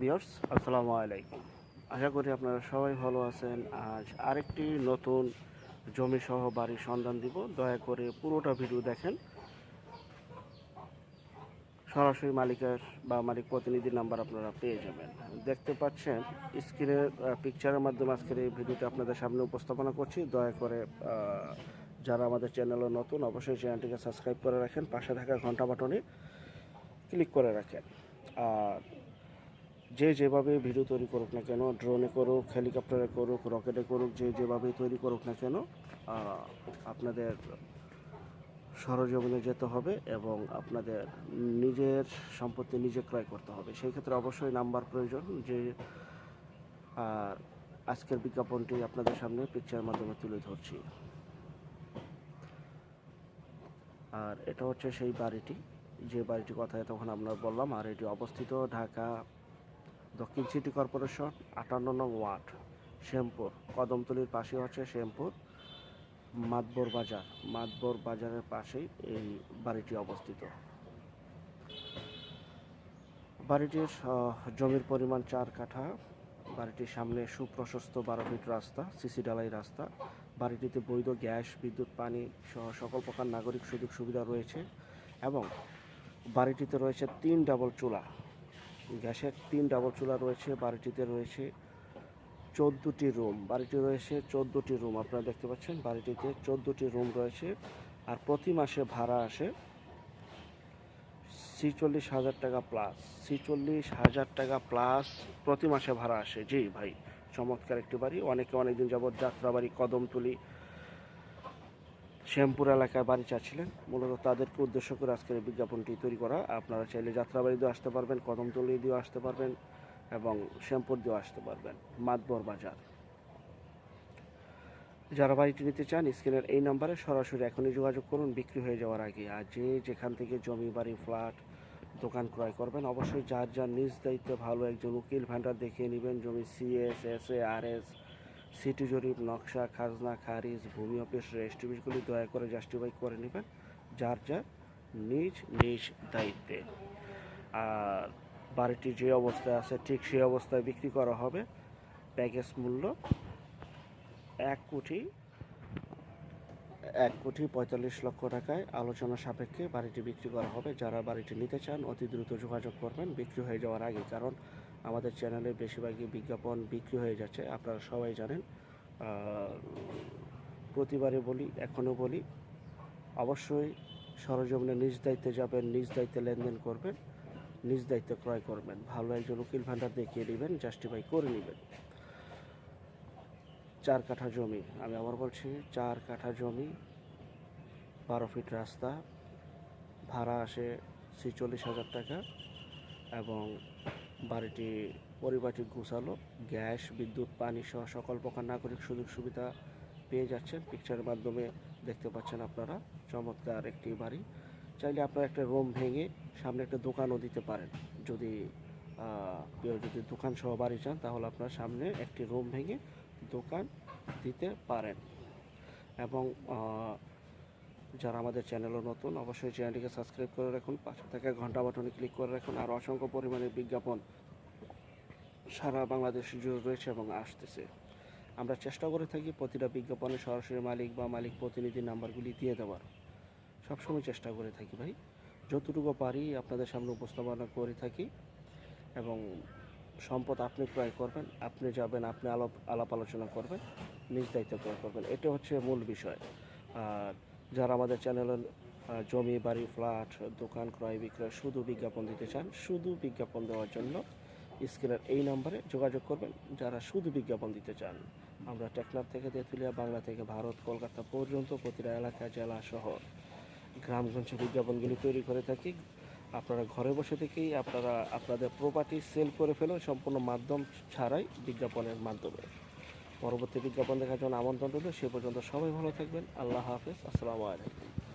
Viewers, আসসালামু আলাইকুম। আশা করি আপনারা সবাই ভালো আছেন। আজ আরেকটি নতুন জমি সহ বাড়ির সন্ধান দিব। দয়া করে পুরোটা ভিডিও দেখেন। সরাসরি মালিকের বা মালিক প্রতিনিধির নাম্বার আপনারা পেয়ে যাবেন। দেখতে পাচ্ছেন স্ক্রিনের পিকচারের মাধ্যমে আজকের এই ভিডিওটি আপনাদের সামনে উপস্থাপনা করছি। দয়া করে যারা আমাদের চ্যানেলে নতুন, অবশ্যই চ্যানেলটিকে সাবস্ক্রাইব করে রাখেন। পাশে থাকা ঘণ্টা বাটনে ক্লিক করে রাখেন। আর যে যেভাবে ভিডিও তৈরি করুক না কেন ড্রোনে করুক হেলিকপ্টারে করুক রকেটে করুক, যে যেভাবে তৈরি করুক না কেন আপনাদের সরজমিনে যেতে হবে এবং আপনাদের নিজের সম্পত্তি নিজে ক্রয় করতে হবে। সেই ক্ষেত্রে অবশ্যই নাম্বার প্রয়োজন যে, আর আজকের বিজ্ঞাপনটি আপনাদের সামনে পিকচারের মাধ্যমে তুলে ধরছি। আর এটা হচ্ছে সেই বাড়িটি। যে বাড়িটির কথা তখন আমরা বললাম, আর এটি অবস্থিত ঢাকা দক্ষিণ সিটি কর্পোরেশন, আটান্ন নং ওয়ার্ড, শ্যামপুর। কদমতলির পাশে হচ্ছে শ্যামপুর, মাতবর বাজার। মাতবর বাজারের পাশেই এই বাড়িটি অবস্থিত। বাড়িটির জমির পরিমাণ চার কাঠা। বাড়িটির সামনে সুপ্রশস্ত বারো ফিট রাস্তা, সিসি ডালাই রাস্তা। বাড়িটিতে বৈধ গ্যাস, বিদ্যুৎ, পানি সহ সকল প্রকার নাগরিক সুযোগ সুবিধা রয়েছে এবং বাড়িটিতে রয়েছে তিন ডাবল চুলা। গ্যাসের তিন ডাবল চুলা রয়েছে, বাড়িটিতে রয়েছে চোদ্দোটি রুম বাড়িটি রয়েছে চোদ্দোটি রুম আপনারা দেখতে পাচ্ছেন বাড়িটিতে চোদ্দোটি রুম রয়েছে আর প্রতি মাসে ভাড়া আসে ছিচল্লিশ হাজার টাকা প্লাস ছিচল্লিশ হাজার টাকা প্লাস প্রতি মাসে ভাড়া আসে। জি ভাই, চমৎকার একটি বাড়ি, অনেকে অনেকদিন যাবৎ যাত্রাবাড়ি, কদমতলি শ্যামপুর এলাকায় বাড়ি চাচ্ছিলেন। মূলত তাদেরকে উদ্দেশ্য করে আজকের এই বিজ্ঞাপনটি তৈরি করা। আপনারা চাইলে যাত্রাবাড়ি দিয়েও আসতে পারবেন, কদমতলি দিয়েও আসতে পারবেন এবং শ্যামপুর দিয়েও আসতে পারবেন, মাতবর বাজার। যারা বাড়িটি নিতে চান, স্ক্রিনের এই নাম্বারে সরাসরি এখনই যোগাযোগ করুন। বিক্রি হয়ে যাওয়ার আগে আর যে যেখান থেকে জমি, বাড়ি, ফ্ল্যাট, দোকান ক্রয় করবেন, অবশ্যই যার যার নিজ দায়িত্বে ভালো একজন উকিল ভান্ডার দেখিয়ে নেবেন। জমি CS S A R S city জরিপ, নকশা, খাজনা, খারিজ, ভূমি অফিস রেজিস্ট্রিবিউটগুলি দয়া করে জাস্টিফাই করে নেবেন, যার যার নিজ নিজ দায়িত্বে। আর বাড়িটি যে অবস্থায় আছে, ঠিক সেই অবস্থায় বিক্রি করা হবে। প্যাকেজ মূল্য এক কোটি এক কোটি পঁয়তাল্লিশ লক্ষ টাকায় আলোচনা সাপেক্ষে বাড়িটি বিক্রি করা হবে। যারা বাড়িটি নিতে চান, অতি দ্রুত যোগাযোগ করবেন। বিক্রি হয়ে যাওয়ার আগে, কারণ আমাদের চ্যানেলে বেশিরভাগই বিজ্ঞাপন বিক্রি হয়ে যাচ্ছে, আপনারা সবাই জানেন। প্রতিবারে বলি, এখনও বলি, অবশ্যই সরজমিনে নিজ দায়িত্বে যাবেন, নিজ দায়িত্বে লেনদেন করবেন, নিজ দায়িত্বে ক্রয় করবেন। ভালো একজন উকিল ভান্ডার দেখিয়ে নেবেন জাস্টিফাই করে নেবেন। চার কাঠা জমি, আমি আবার বলছি, চার কাঠা জমি, বারো ফিট রাস্তা, ভাড়া আসে ছিচল্লিশ হাজার টাকা। এবং বাড়িটি পরিবারটি গুছালো, গ্যাস, বিদ্যুৎ, পানি সহ সকল প্রকার নাগরিক সুযোগ সুবিধা পেয়ে যাচ্ছেন। পিকচারের মাধ্যমে দেখতে পাচ্ছেন আপনারা, চমৎকার একটি বাড়ি। চাইলে আপনারা একটা রুম ভেঙে সামনে একটা দোকানও দিতে পারেন। যদি কেউ যদি দোকান সহ বাড়ি চান, তাহলে আপনার সামনে একটি রুম ভেঙে দোকান দিতে পারেন। এবং যারা আমাদের চ্যানেলও নতুন, অবশ্যই চ্যানেলটিকে সাবস্ক্রাইব করে রাখুন। পাশে থাকা ঘণ্টা বাটনে ক্লিক করে রাখুন। আর অসংখ্য পরিমাণে বিজ্ঞাপন সারা বাংলাদেশ জুড়ে রয়েছে এবং আসতেছে। আমরা চেষ্টা করে থাকি প্রতিটা বিজ্ঞাপনে সরাসরি মালিক বা মালিক প্রতিনিধি নাম্বারগুলি দিয়ে দেওয়ার। সবসময় চেষ্টা করে থাকি ভাই। যতটুকু পারি আপনাদের সামনে উপস্থাপনা করে থাকি এবং সম্পদ আপনি ক্রয় করবেন, আপনি যাবেন, আপনি আলাপ আলাপ আলোচনা করবেন, নিজ দায়িত্ব ক্রয় করবেন। এটা হচ্ছে মূল বিষয়। আর যারা আমাদের চ্যানেলে জমি, বাড়ি ফ্ল্যাট দোকান, ক্রয়, বিক্রয় শুধু বিজ্ঞাপন দিতে চান, শুধু বিজ্ঞাপন দেওয়ার জন্য স্ক্রিনের এই নম্বরে যোগাযোগ করবেন। যারা শুধু বিজ্ঞাপন দিতে চান, আমরা টেকনাফ থেকে তেঁতুলিয়া, বাংলা থেকে ভারত, কলকাতা পর্যন্ত প্রতিটা এলাকা, জেলা শহর গ্রামগঞ্জে বিজ্ঞাপনগুলি তৈরি করে থাকি। আপনারা ঘরে বসে থেকেই আপনারা, আপনাদের প্রপার্টি সেল করে ফেলুন সম্পূর্ণ মাধ্যম ছাড়াই বিজ্ঞাপনের মাধ্যমে। পরবর্তী বিজ্ঞাপন দেখার জন্য আমন্ত্রণ রইল। সে পর্যন্ত সবাই ভালো থাকবেন। আল্লাহ হাফেজ। আসসালামু আলাইকুম।